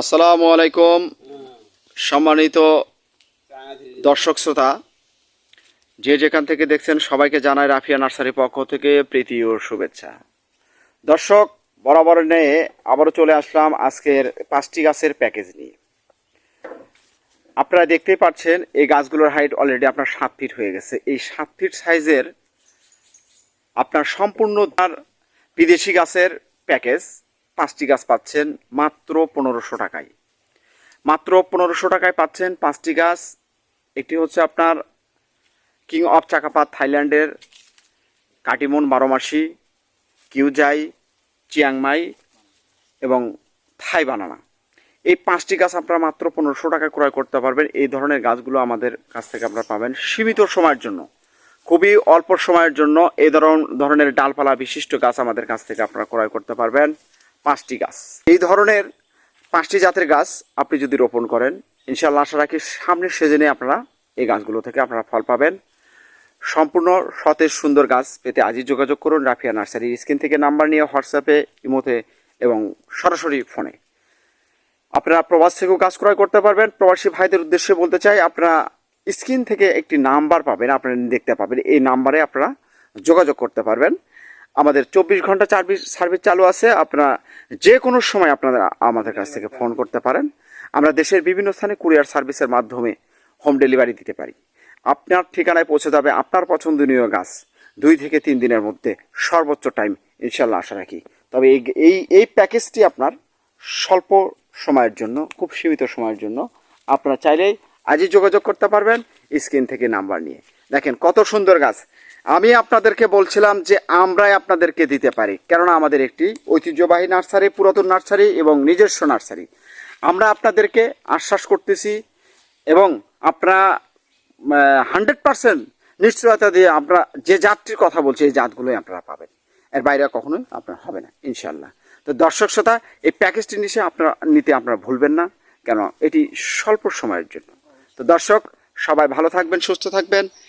আসসালামু আলাইকুম। সম্মানিত দর্শক শ্রোতা, যে যেখান থেকে দেখছেন সবাইকে জানায় রাফিয়া নার্সারি পক্ষ থেকে প্রীতি ও শুভেচ্ছা। দর্শক, বরাবর নিয়ে আবারও চলে আসলাম আজকের পাঁচটি গাছের প্যাকেজ নিয়ে। আপনারা দেখতেই পাচ্ছেন, এই গাছগুলোর হাইট অলরেডি আপনার সাত ফিট হয়ে গেছে। এই সাত ফিট সাইজের আপনার সম্পূর্ণ তার বিদেশি গাছের প্যাকেজ। পাঁচটি গাছ পাচ্ছেন মাত্র পনেরোশো টাকায়। মাত্র পনেরোশো টাকায় পাচ্ছেন পাঁচটি গাছ। একটি হচ্ছে আপনার কিং অফ চাকাপাত থাইল্যান্ডের কাটিমন বারোমাসি, কিউজাই, চিয়াংমাই এবং থাই বানানা। এই পাঁচটি গাছ আপনারা মাত্র পনেরোশো টাকা ক্রয় করতে পারবেন। এই ধরনের গাছগুলো আমাদের কাছ থেকে আপনারা পাবেন সীমিত সময়ের জন্য। খুবই অল্প সময়ের জন্য এই ধরন ধরনের ডালপালা বিশিষ্ট গাছ আমাদের কাছ থেকে আপনারা ক্রয় করতে পারবেন। পাঁচটি গাছ। এই ধরনের পাঁচটি জাতের গাছ আপনি যদি রোপণ করেন ইনশাল্লাহ আশা রাখি সামনের সিজনে আপনারা এই গাছগুলো থেকে আপনারা ফল পাবেন। সম্পূর্ণ সতেজ, সুন্দর গাছ পেতে আজই যোগাযোগ করুন রাফিয়া নার্সারি স্ক্রিন থেকে নাম্বার নিয়ে হোয়াটসঅ্যাপে, ইমোতে এবং সরাসরি ফোনে। আপনারা প্রবাস থেকেও কাজ ক্রয় করতে পারবেন। প্রবাসী ভাইদের উদ্দেশ্যে বলতে চাই, আপনারা স্ক্রিন থেকে একটি নাম্বার পাবেন, আপনারা দেখতে পাবেন, এই নাম্বারে আপনারা যোগাযোগ করতে পারবেন। আমাদের চব্বিশ ঘণ্টা সার্ভিস সার্ভিস চালু আছে। আপনারা যে কোনো সময় আপনারা আমাদের কাছ থেকে ফোন করতে পারেন। আমরা দেশের বিভিন্ন স্থানে কুরিয়ার সার্ভিসের মাধ্যমে হোম ডেলিভারি দিতে পারি। আপনার ঠিকানায় পৌঁছে যাবে আপনার পছন্দনীয় গাছ। দুই থেকে তিন দিনের মধ্যে সর্বোচ্চ টাইম, ইনশাল্লাহ আশা রাখি। তবে এই এই এই প্যাকেজটি আপনার স্বল্প সময়ের জন্য, খুব সীমিত সময়ের জন্য আপনারা চাইলেই আজই যোগাযোগ করতে পারবেন স্ক্রিন থেকে নাম্বার নিয়ে। দেখেন কত সুন্দর গাছ। আমি আপনাদেরকে বলছিলাম যে আমরাই আপনাদেরকে দিতে পারি, কেননা আমাদের একটি ঐতিহ্যবাহী নার্সারি, পুরাতন নার্সারি এবং নিজস্ব নার্সারি। আমরা আপনাদেরকে আশ্বাস করতেছি এবং আপনারা হান্ড্রেড পার্সেন্ট নিশ্চয়তা দিয়ে আমরা যে জাতটির কথা বলছি, এই জাতগুলোই আপনারা পাবেন। এর বাইরে কখনোই আপনার হবে না ইনশাল্লাহ তো দর্শক শ্রোতা, এই প্যাকেজটি নিচে আপনারা, নিতে আপনারা ভুলবেন না কেন এটি স্বল্প সময়ের জন্য। তো দর্শক, সবাই ভালো থাকবেন, সুস্থ থাকবেন।